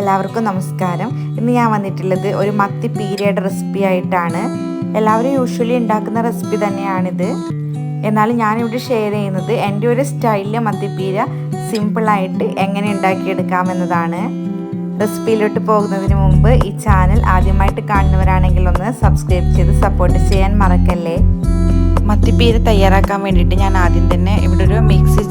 എല്ലാവർക്കും നമസ്കാരം. ഇന്ന് ഞാൻ വന്നിട്ടുള്ളത് ഒരു മത്തി പീരയുടെ റെസിപ്പി ആയിട്ടാണ്. എല്ലാവരും യൂഷ്വലി ഉണ്ടാക്കുന്ന റെസിപ്പി തന്നെയാണിത്. എന്നാലും ഞാനിവിടെ ഷെയർ ചെയ്യുന്നത് എന്റെ ഒരു സ്റ്റൈലിലെ മത്തിപ്പീര സിമ്പിളായിട്ട് എങ്ങനെ ഉണ്ടാക്കിയെടുക്കാമെന്നതാണ് റെസിപ്പിയിലോട്ട് പോകുന്നതിന് മുമ്പ് ഈ ചാനൽ ആദ്യമായിട്ട് കാണുന്നവരാണെങ്കിൽ ഒന്ന് സബ്സ്ക്രൈബ് ചെയ്ത് സപ്പോർട്ട് ചെയ്യാൻ മറക്കല്ലേ? മത്തിപ്പീര തയ്യാറാക്കാൻ വേണ്ടിയിട്ട് ഞാൻ ആദ്യം തന്നെ ഇവിടെ ഒരു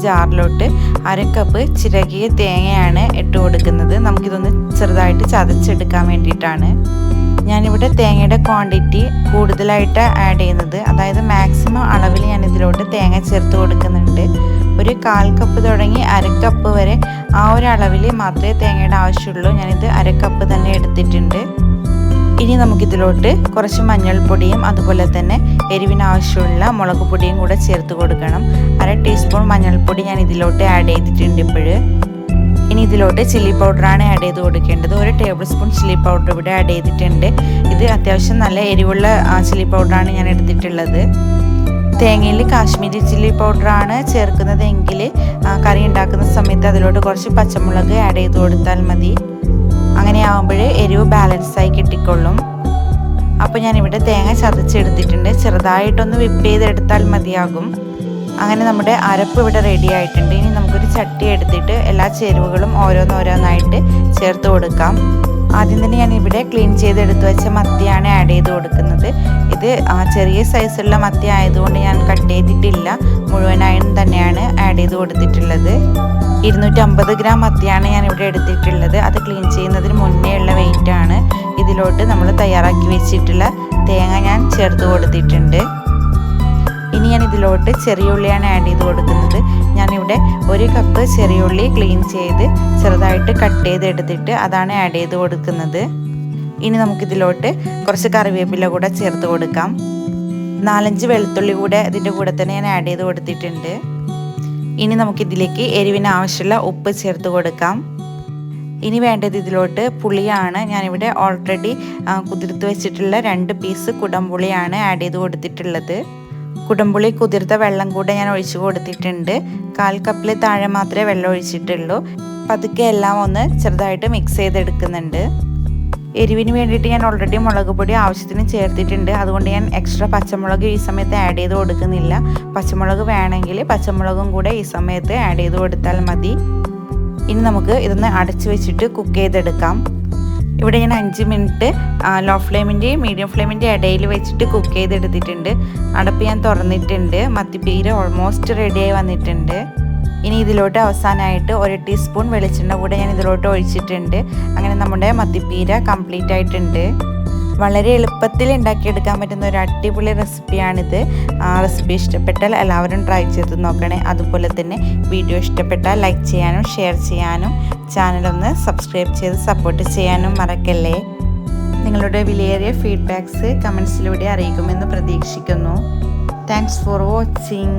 ജാറിലോട്ട് അര കപ്പ് ചിരകിയ തേങ്ങയാണ് ഇട്ട് കൊടുക്കുന്നത്. നമുക്കിതൊന്ന് ചെറുതായിട്ട് ചതച്ചെടുക്കാൻ വേണ്ടിയിട്ടാണ്. ഞാനിവിടെ തേങ്ങയുടെ ക്വാണ്ടിറ്റി കൂടുതലായിട്ട് ആഡ് ചെയ്യുന്നത്. അതായത് മാക്സിമം അളവിൽ ഞാൻ ഇതിലോട്ട് തേങ്ങ ചേർത്ത് കൊടുക്കുന്നുണ്ട്. ഒരു കാൽ കപ്പ് തുടങ്ങി അര കപ്പ് വരെ ആ ഒരു അളവിൽ മാത്രമേ തേങ്ങയുടെ ആവശ്യമുള്ളൂ. ഞാനിത് അര കപ്പ് തന്നെ എടുത്തിട്ടുണ്ട്. ഇനി നമുക്കിതിലോട്ട് കുറച്ച് മഞ്ഞൾപ്പൊടിയും അതുപോലെ തന്നെ എരിവിന് ആവശ്യമുള്ള മുളക് പൊടിയും കൂടെ ചേർത്ത് കൊടുക്കണം. അര ടീസ്പൂൺ മഞ്ഞൾപ്പൊടി ഞാൻ ഇതിലോട്ട് ആഡ് ചെയ്തിട്ടുണ്ട് ഇപ്പോൾ ഇനി ഇതിലോട്ട് ചില്ലി പൗഡറാണ് ആഡ് ചെയ്ത് കൊടുക്കേണ്ടത്. ഒരു ടേബിൾ സ്പൂൺ ചില്ലി പൗഡർ ഇവിടെ ആഡ് ചെയ്തിട്ടുണ്ട്. ഇത് അത്യാവശ്യം നല്ല എരിവുള്ള ചില്ലി പൗഡറാണ് ഞാൻ എടുത്തിട്ടുള്ളത്. തേങ്ങയിൽ കാശ്മീരി ചില്ലി പൗഡറാണ് ചേർക്കുന്നതെങ്കിൽ കറി ഉണ്ടാക്കുന്ന സമയത്ത് അതിലോട്ട് കുറച്ച് പച്ചമുളക് ആഡ് ചെയ്ത് കൊടുത്താൽ മതി. അങ്ങനെ ആകുമ്പോൾ എരിവ് ബാലൻസ് ആയി കിട്ടിക്കൊള്ളും. അപ്പോൾ ഞാനിവിടെ തേങ്ങ ചതച്ചെടുത്തിട്ടുണ്ട്. ചെറുതായിട്ടൊന്ന് വിപ്പ് ചെയ്തെടുത്താൽ മതിയാകും. അങ്ങനെ നമ്മുടെ അരപ്പ് ഇവിടെ റെഡി ആയിട്ടുണ്ട്. ഇനി ചട്ടി എടുത്തിട്ട് എല്ലാ ചേരുവകളും ഓരോന്നോരോന്നായിട്ട് ചേർത്ത് കൊടുക്കാം. ആദ്യം തന്നെ ഞാൻ ഇവിടെ ക്ലീൻ ചെയ്തെടുത്ത് വെച്ച മത്തിയാണ് ആഡ് ചെയ്ത് കൊടുക്കുന്നത്. ഇത് ചെറിയ സൈസുള്ള മത്തി ആയതുകൊണ്ട് ഞാൻ കട്ട് ചെയ്തിട്ടില്ല. മുഴുവനായും തന്നെയാണ് ആഡ് ചെയ്ത് കൊടുത്തിട്ടുള്ളത്. ഇരുന്നൂറ്റമ്പത് ഗ്രാം മത്തിയാണ് ഞാൻ ഇവിടെ എടുത്തിട്ടുള്ളത്. അത് ക്ലീൻ ചെയ്യുന്നതിന് മുന്നേ ഉള്ള വെയിറ്റ് ആണ്. ഇതിലോട്ട് നമ്മൾ തയ്യാറാക്കി വെച്ചിട്ടുള്ള തേങ്ങ ഞാൻ ചേർത്ത് കൊടുത്തിട്ടുണ്ട്. ഇനി ഞാൻ ഇതിലോട്ട് ചെറിയ ഉള്ളിയാണ് ആഡ് ചെയ്ത് കൊടുക്കുന്നത്. ഞാനിവിടെ ഒരു കപ്പ് ചെറിയുള്ളി ക്ലീൻ ചെയ്ത് ചെറുതായിട്ട് കട്ട് ചെയ്ത് എടുത്തിട്ട് അതാണ് ആഡ് ചെയ്ത് കൊടുക്കുന്നത്. ഇനി നമുക്കിതിലോട്ട് കുറച്ച് കറിവേപ്പില കൂടെ ചേർത്ത് കൊടുക്കാം. നാലഞ്ച് വെളുത്തുള്ളി കൂടെ ഇതിന്റെ കൂടെ തന്നെ ഞാൻ ആഡ് ചെയ്ത് കൊടുത്തിട്ടുണ്ട്. ഇനി നമുക്കിതിലേക്ക് എരിവിന് ആവശ്യമുള്ള ഉപ്പ് ചേർത്ത് കൊടുക്കാം. ഇനി വേണ്ടത് ഇതിലോട്ട് പുളിയാണ്. ഞാനിവിടെ ഓൾറെഡി കുതിർത്ത് വെച്ചിട്ടുള്ള രണ്ട് പീസ് കുടംപുളിയാണ് ആഡ് ചെയ്ത് കൊടുത്തിട്ടുള്ളത്. കുടംപുളി കുതിർത്ത വെള്ളം കൂടെ ഞാൻ ഒഴിച്ചു കൊടുത്തിട്ടുണ്ട്. കാൽ കപ്പിൽ താഴെ മാത്രമേ വെള്ളം ഒഴിച്ചിട്ടുള്ളൂ. പതുക്കെ എല്ലാം ഒന്ന് ചെറുതായിട്ട് മിക്സ് ചെയ്തെടുക്കുന്നുണ്ട്. എരിവിന് വേണ്ടിയിട്ട് ഞാൻ ഓൾറെഡി മുളക് പൊടി ആവശ്യത്തിന് ചേർത്തിട്ടുണ്ട്. അതുകൊണ്ട് ഞാൻ എക്സ്ട്രാ പച്ചമുളക് ഈ സമയത്ത് ആഡ് ചെയ്ത് കൊടുക്കുന്നില്ല. പച്ചമുളക് വേണമെങ്കിൽ പച്ചമുളകും കൂടെ ഈ സമയത്ത് ആഡ് ചെയ്ത് കൊടുത്താൽ മതി. ഇനി നമുക്ക് ഇതൊന്ന് അടച്ചു വെച്ചിട്ട് കുക്ക് ചെയ്തെടുക്കാം. ഇവിടെ ഞാൻ അഞ്ച് മിനിറ്റ് ലോ ഫ്ലെയിമിന്റെയും മീഡിയം ഫ്ലെയിമിന്റെ ഇടയിൽ വെച്ചിട്ട് കുക്ക് ചെയ്തെടുത്തിട്ടുണ്ട്. അടപ്പ് ഞാൻ തുറന്നിട്ടുണ്ട്. മത്തിപ്പീര് ഓൾമോസ്റ്റ് റെഡിയായി വന്നിട്ടുണ്ട്. ഇനി ഇതിലോട്ട് അവസാനമായിട്ട് ഒരു ടീസ്പൂൺ വെളിച്ചെണ്ണ കൂടെ ഞാൻ ഇതിലോട്ട് ഒഴിച്ചിട്ടുണ്ട്. അങ്ങനെ നമ്മുടെ മത്തിപ്പീര കംപ്ലീറ്റ് ആയിട്ടുണ്ട്. വളരെ എളുപ്പത്തിൽ ഉണ്ടാക്കിയെടുക്കാൻ പറ്റുന്ന ഒരു അടിപൊളി റെസിപ്പിയാണിത്. ആ റെസിപ്പി ഇഷ്ടപ്പെട്ടാൽ എല്ലാവരും ട്രൈ ചെയ്ത് നോക്കണേ. അതുപോലെ തന്നെ വീഡിയോ ഇഷ്ടപ്പെട്ടാൽ ലൈക്ക് ചെയ്യാനും ഷെയർ ചെയ്യാനും ചാനലൊന്ന് സബ്സ്ക്രൈബ് ചെയ്ത് സപ്പോർട്ട് ചെയ്യാനും മറക്കല്ലേ? നിങ്ങളുടെ വിലയേറിയ ഫീഡ്ബാക്ക്സ് കമൻസിലൂടെ അറിയിക്കുമെന്ന് പ്രതീക്ഷിക്കുന്നു. Thanks for watching